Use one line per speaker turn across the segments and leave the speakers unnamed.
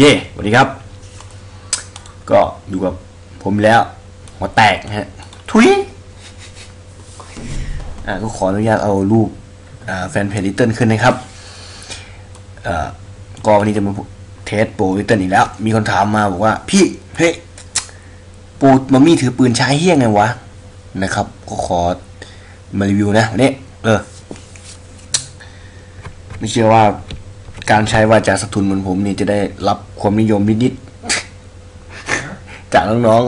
เย่สวัสดีครับ ก็อยู่กับผมแล้วหัวแตกนะฮะทุยอ่าก็ขออนุญาตเอารูปอ่าแฟนเพจลิตเติ้ลขึ้นนะครับอ่าก็วันนี้จะมาเทสโปรลิตเติ้ลอีกแล้ว มีคนถามมาบอกว่า พี่เฮ้ยปรมัมมี่ถือปืนใช้เฮี้ยงไงวะนะครับ ก็ขอมารีวิวนะวันนี้เออไม่เชื่อว่า การใช้วาจาสะทุนเหมือนผมนี่จะได้รับความนิยมนิดๆจากน้อง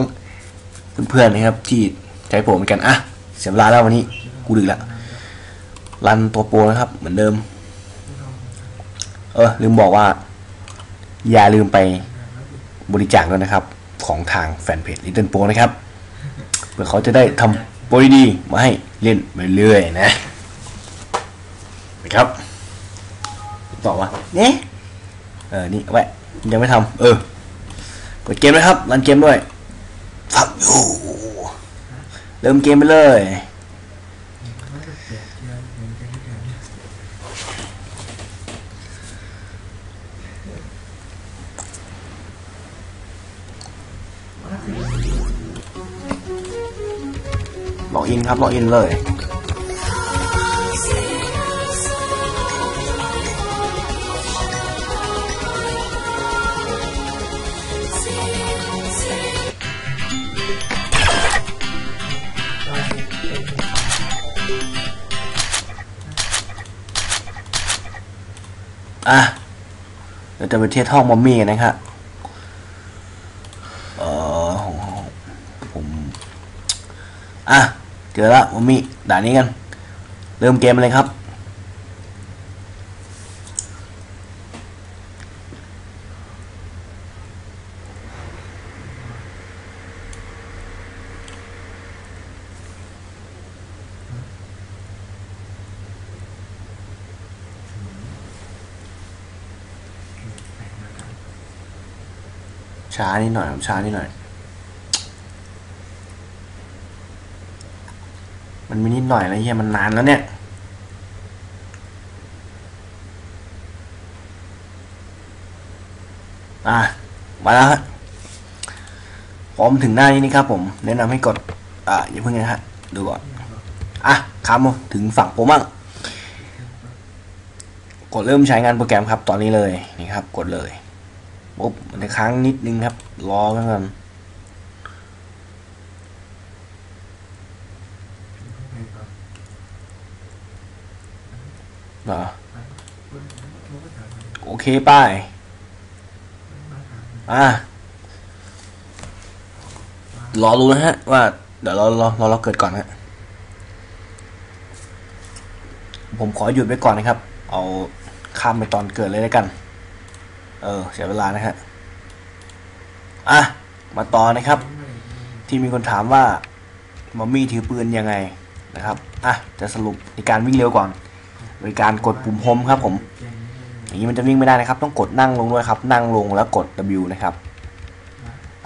ๆเพื่อนๆนะครับ ที่ใช้ผมเหมือนกันอะเสียเวลาแล้ววันนี้กูดึกแล้วรันตัวโปรนะครับ เหมือนเดิม เออลืมบอกว่า อย่าลืมไปบริจาคด้วยนะครับ ของทางแฟนเพจ Little Pro นะครับเพื่อเขาจะได้ทำโปรดีๆมาให้เล่นไปเรื่อยๆนะนะครับ ต่อวะเนี่ยเออ นี่เอาไว้ยังไม่ทำเออเปิดเกมนะครับ รันเกมด้วยฟักยูเริ่มเกมไปเลย ล็อกอินครับ ล็อกอินเลย อะเดี๋ยวจะไปเทสห้องมอมมี่กันนะครับเออของผมอะเจอละมอมมี่ด่านนี้กัน เริ่มเกมเลยครับ ช้านิดหน่อยครับช้านิดหน่อย มันมีนิดหน่อยแล้วเฮียมันนานแล้วเนี่ยอะมาแล้วฮะพร้อมถึงหน้านี้นี่ครับผม แนะนำให้กด อะอย่าเพิ่งนะฮะดูก่อน อะคำถึงฝั่งผมมั่งกดเริ่มใช้งานโปรแกรมครับ ตอนนี้เลยนี่ครับ กดเลย ปุ๊บมันจะค้างนิดนึงครับ รอไว้ก่อนเหรอโอเคป้ายอะรอรู้นะฮะ ว่า เดี๋ยวเรารอรอเราเกิดก่อนฮะผมขอหยุดไว้ก่อนนะครับ เอาข้ามไปตอนเกิดเลยแล้วกัน เออเสียเวลานะฮะอะมาต่อนะครับ ที่มีคนถามว่ามัมมี่ถือปืนยังไงนะครับอะจะสรุปในการวิ่งเร็วก่อนโดยการกดปุ่มโฮมครับผมอย่างนี้มันจะวิ่งไม่ได้นะครับ ต้องกดนั่งลงด้วยครับ นั่งลงแล้วกด W นะครับ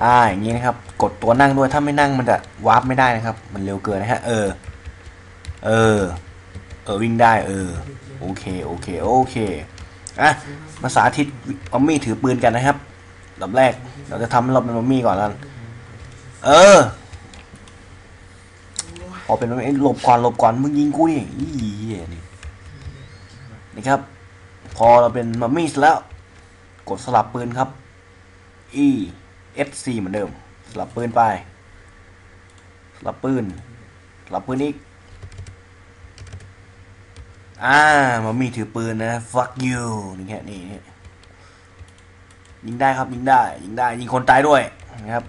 อ่าอย่างนี้นะครับ กดตัวนั่งด้วยถ้าไม่นั่งมันจะวาร์ปไม่ได้นะครับ มันเร็วเกินนะฮะเออเออเออวิ่งได้เออโอเคโอเคโอเค อะมาสาธิตมัมมี่ถือปืนกันนะครับลำแรก เราจะทำเราเป็นมัมมี่ก่อนแล้วเออพอเป็นมัมมี่หลบก่อนหลบก่อนมึงยิงกูดิอีเหี้ยนี่นี่ครับ พอเราเป็นมัมมี่แล้ว กดสลับปืนครับ E S C เหมือนเดิม สลับปืนไป สลับปืน สลับปืนอีก อ่ามัมมี่ถือปืนนะ fuck you นี่แค่นี้ยิงได้ครับยิงได้ยิงได้ยิงคนตายด้วยนะครับ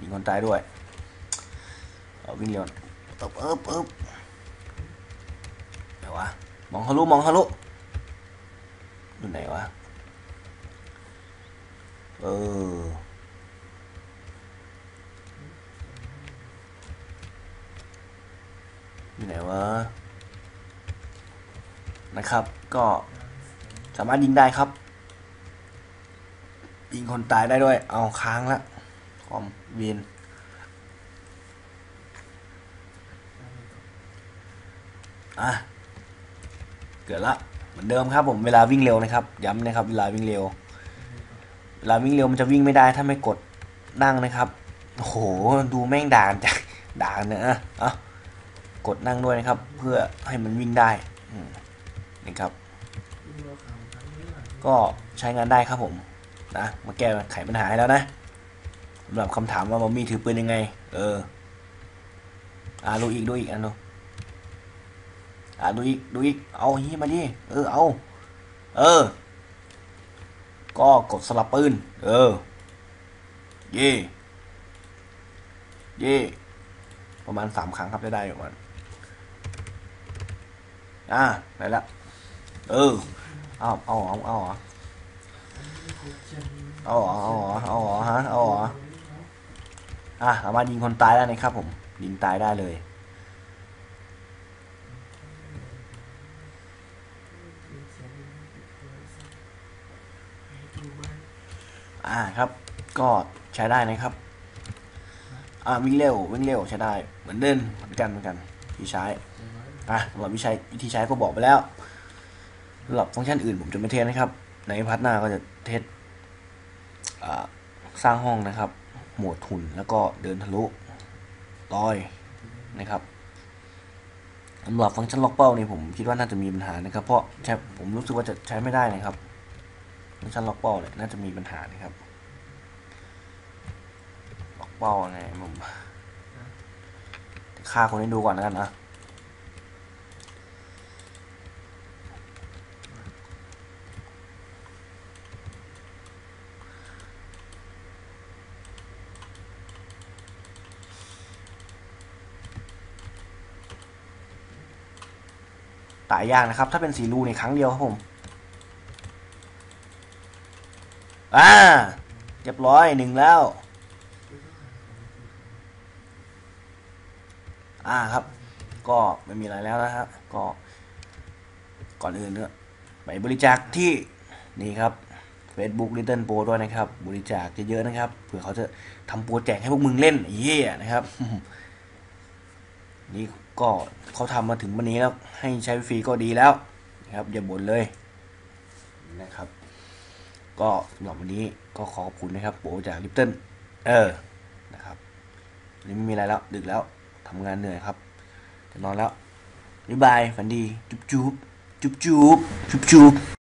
ยิงคนตายด้วยเอาวิ่งเร็วเอิบเอิบเอิบไหนวะมองทะลุมองทะลุอยู่ไหนวะเอออยู่ไหนวะ นะครับ ก็สามารถยิงได้ครับ ยิงคนตายได้ด้วย เอาค้างละคอมเวียนอะ เกิดละเหมือนเดิมครับผมเวลาวิ่งเร็วนะครับ ย้ำนะครับ เวลาวิ่งเร็ว เวลาวิ่งเร็วมันจะวิ่งไม่ได้ถ้าไม่กดนั่งนะครับโอ้โหดูแม่งด่านจังด่านเนอะอะกดนั่งด้วยนะครับ เพื่อให้มันวิ่งได้ นี่ครับ ก็ใช้งานได้ครับผมนะมาแก้ไขปัญหาให้แล้วนะสำหรับคำถามว่ามัมมี่ถือปืนยังไง เอออ่าดูอีกดูอีกอันดูอ่าดูอีกดูอีกเอาเฮียมาดิเออเอาเออ ก็กดสลับปืน เออ เย่เย่ประมาณสามครั้งครับจะได้ประมาณอ่า ได้ละ เออเอาเอาเอาเอาเอเอาเอเอาเอเอาเหรอฮะเอาเหรออะสามารถยิงคนตายได้นะครับผม ยิงตายได้เลยอ่าครับ ก็ใช้ได้นะครับ อ่าวิ่งเร็ววิ่งเร็วใช้ได้ เหมือนเดินเหมือนกันเหมือนกันที่ใช้อะสำหรับวิธีใช้วิธีใช้ก็บอกไปแล้ว สำหรับฟังก์ชันอื่นผมจะไม่เทสนะครับ ในพาร์ทหน้าก็จะเทสสร้างห้องนะครับ หมวดหุ่นแล้วก็เดินทะลุลอยนะครับสำหรับฟังก์ชันล็อกเป้านี่ผมคิดว่าน่าจะมีปัญหานะครับ เพราะใช้ผมรู้สึกว่าจะใช้ไม่ได้นะครับฟังก์ชันล็อกเป้าเนี่ยน่าจะมีปัญหานะครับล็อกเป้าไงผมฆ่าคนให้ดูก่อนแล้วกันนะ ตายยากนะครับ ถ้าเป็นสีรูในครั้งเดียวครับผมอ่าเรียบร้อยหนึ่งแล้ว อ่าครับ ก็ไม่มีอะไรแล้วนะครับ ก็ก่อนอื่นเนี่ยไปบริจาคที่นี่ครับ Facebook Little Pro ด้วยนะครับ บริจาคเยอะๆนะครับเผื่อเขาจะทำโปรแจกให้พวกมึงเล่นเหี้ยนะครับ นี่ ก็เขาทำมาถึงวันนี้แล้วให้ใช้ฟรีก็ดีแล้วนะครับอย่าบ่นเลยนะครับ ก็สำหรับวันนี้ก็ขอขอบคุณนะครับโบรจากลิปเติลเออนะครับนี่ไม่มีอะไรแล้วดึกแล้วทำงานเหนื่อยครับจะนอนแล้วบ๊ายบายฝันดี จุ๊บจุ๊บจุ๊บจุ๊บจุ๊บจุ๊บ